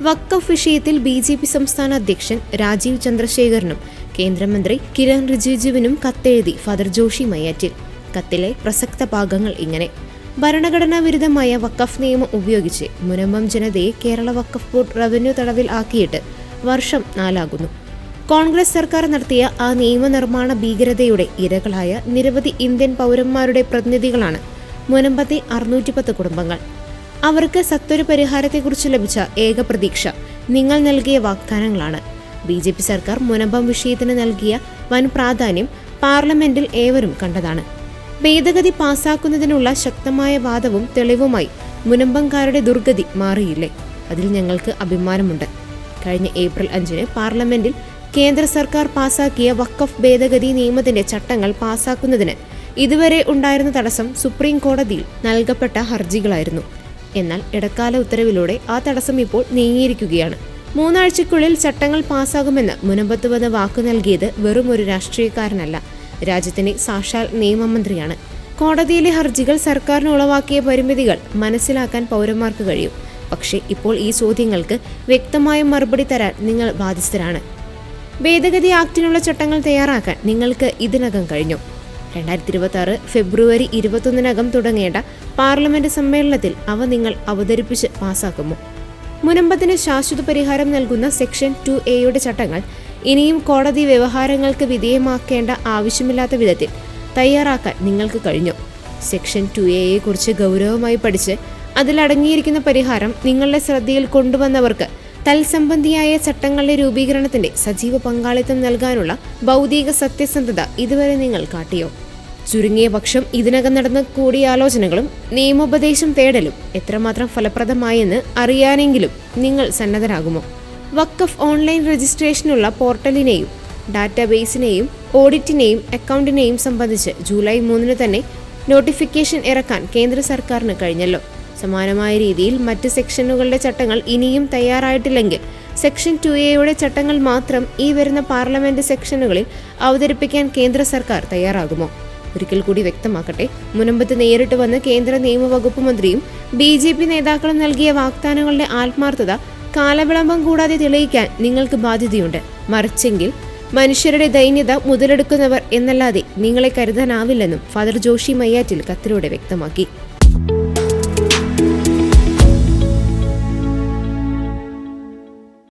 വക്കഫ് വിഷയത്തിൽ B J P സംസ്ഥാന അധ്യക്ഷൻ രാജീവ് ചന്ദ്രശേഖരനും കേന്ദ്രമന്ത്രി കിരൺ റിജിജുവിനും കത്തെഴുതി ഫാദർ ജോഷി മയ്യാറ്റിൽ. കത്തിലെ പ്രസക്ത ഭാഗങ്ങൾ ഇങ്ങനെ. ഭരണഘടനാ വിരുദ്ധമായ വക്കഫ് നിയമം ഉപയോഗിച്ച് മുനമ്പം ജനതയെ കേരള വക്കഫ് ബോർഡ് റവന്യൂ തടവിൽ ആക്കിയിട്ട് വർഷം നാലാകുന്നു. കോൺഗ്രസ് സർക്കാർ നടത്തിയ ആ നിയമനിർമ്മാണ ഭീകരതയുടെ ഇരകളായ നിരവധി ഇന്ത്യൻ പൗരന്മാരുടെ പ്രതിനിധികളാണ് മുനമ്പത്തെ അറുന്നൂറ്റിപ്പത്ത് കുടുംബങ്ങൾ. അവർക്ക് സത്വര പരിഹാരത്തെക്കുറിച്ച് ലഭിച്ച ഏക പ്രതീക്ഷ. നിങ്ങൾ നൽകിയ വാഗ്ദാനങ്ങളാണ്. ബി ജെ പി സർക്കാർ മുനമ്പം വിഷയത്തിന് നൽകിയ വൻ പ്രാധാന്യം പാർലമെന്റിൽ ഏവരും കണ്ടതാണ്. ഭേദഗതി പാസാക്കുന്നതിനുള്ള ശക്തമായ വാദവും തെളിവുമായി മുനമ്പംകാരുടെ ദുർഗതി മാറിയില്ലേ? അതിൽ ഞങ്ങൾക്ക് അഭിമാനമുണ്ട്. കഴിഞ്ഞ ഏപ്രിൽ അഞ്ചിന് പാർലമെന്റിൽ കേന്ദ്ര സർക്കാർ പാസാക്കിയ വക്കഫ് ഭേദഗതി നിയമത്തിന്റെ ചട്ടങ്ങൾ പാസാക്കുന്നതിന് ഇതുവരെ ഉണ്ടായിരുന്ന തടസ്സം സുപ്രീം കോടതിയിൽ നൽകപ്പെട്ട ഹർജികളായിരുന്നു. എന്നാൽ ഇടക്കാല ഉത്തരവിലൂടെ ആ തടസ്സം ഇപ്പോൾ നീങ്ങിയിരിക്കുകയാണ്. മൂന്നാഴ്ചയ്ക്കുള്ളിൽ ചട്ടങ്ങൾ പാസ്സാകുമെന്ന് മുനമ്പത്ത് വന്ന് വാക്കു നൽകിയത് വെറും ഒരു രാഷ്ട്രീയക്കാരനല്ല. രാജ്യത്തിന്റെ സാക്ഷാൽ നിയമമന്ത്രിയാണ്. കോടതിയിലെ ഹർജികൾ സർക്കാരിന് ഉളവാക്കിയ പരിമിതികൾ മനസ്സിലാക്കാൻ പൗരന്മാർക്ക് കഴിയും. പക്ഷേ ഇപ്പോൾ ഈ ചോദ്യങ്ങൾക്ക് വ്യക്തമായ മറുപടി തരാൻ നിങ്ങൾ ബാധ്യസ്ഥരാണ്. ഭേദഗതി ആക്ടിനുള്ള ചട്ടങ്ങൾ തയ്യാറാക്കാൻ നിങ്ങൾക്ക് ഇതിനകം കഴിഞ്ഞു. രണ്ടായിരത്തി ഇരുപത്തി ഫെബ്രുവരി ഇരുപത്തൊന്നിനകം തുടങ്ങേണ്ട പാർലമെന്റ് സമ്മേളനത്തിൽ അവ നിങ്ങൾ അവതരിപ്പിച്ച് പാസാക്കുമോ മുനമ്പത്തിന് ശാശ്വത പരിഹാരം നൽകുന്ന സെക്ഷൻ ടു എയുടെ ചട്ടങ്ങൾ ഇനിയും കോടതി വ്യവഹാരങ്ങൾക്ക് വിധേയമാക്കേണ്ട ആവശ്യമില്ലാത്ത വിധത്തിൽ തയ്യാറാക്കാൻ നിങ്ങൾക്ക് കഴിഞ്ഞു. സെക്ഷൻ ടു എയെ കുറിച്ച് ഗൗരവമായി പഠിച്ച് അതിലടങ്ങിയിരിക്കുന്ന പരിഹാരം നിങ്ങളുടെ ശ്രദ്ധയിൽ കൊണ്ടുവന്നവർക്ക് തൽസംബന്ധിയായ ചട്ടങ്ങളുടെ രൂപീകരണത്തിന്റെ സജീവ പങ്കാളിത്തം നൽകാനുള്ള ഭൗതിക സത്യസന്ധത ഇതുവരെ നിങ്ങൾ കാട്ടിയോ? ചുരുങ്ങിയ പക്ഷം ഇതിനകം നടന്ന കൂടിയാലോചനകളും നിയമോപദേശം തേടലും എത്രമാത്രം ഫലപ്രദമായെന്ന് അറിയാനെങ്കിലും നിങ്ങൾ സന്നദ്ധരാകുമോ? വക്കഫ് ഓൺലൈൻ രജിസ്ട്രേഷനുള്ള പോർട്ടലിനെയും ഡാറ്റാബേസിനെയും ഓഡിറ്റിനെയും അക്കൗണ്ടിനെയും സംബന്ധിച്ച് ജൂലൈ മൂന്നിന് തന്നെ നോട്ടിഫിക്കേഷൻ ഇറക്കാൻ കേന്ദ്ര സർക്കാരിന് കഴിഞ്ഞല്ലോ. സമാനമായ രീതിയിൽ മറ്റ് സെക്ഷനുകളുടെ ചട്ടങ്ങൾ ഇനിയും തയ്യാറായിട്ടില്ലെങ്കിൽ സെക്ഷൻ ടു എയുടെ ചട്ടങ്ങൾ മാത്രം ഈ വരുന്ന പാർലമെന്റ് സെക്ഷനുകളിൽ അവതരിപ്പിക്കാൻ കേന്ദ്ര സർക്കാർ തയ്യാറാകുമോ? ഒരിക്കൽ കൂടി വ്യക്തമാക്കട്ടെ. മുനമ്പത്ത് നേരിട്ട് വന്ന് കേന്ദ്ര നിയമവകുപ്പ് മന്ത്രിയും ബി ജെ പി നേതാക്കളും നൽകിയ വാഗ്ദാനങ്ങളുടെ ആത്മാർത്ഥത കാലവിളംബം കൂടാതെ തെളിയിക്കാൻ നിങ്ങൾക്ക് ബാധ്യതയുണ്ട്. മറിച്ചെങ്കിൽ മനുഷ്യരുടെ ദൈന്യത മുതലെടുക്കുന്നവർ എന്നല്ലാതെ നിങ്ങളെ കരുതാനാവില്ലെന്നും ഫാദർ ജോഷി മയ്യാറ്റിൽ കത്തിലൂടെ വ്യക്തമാക്കി.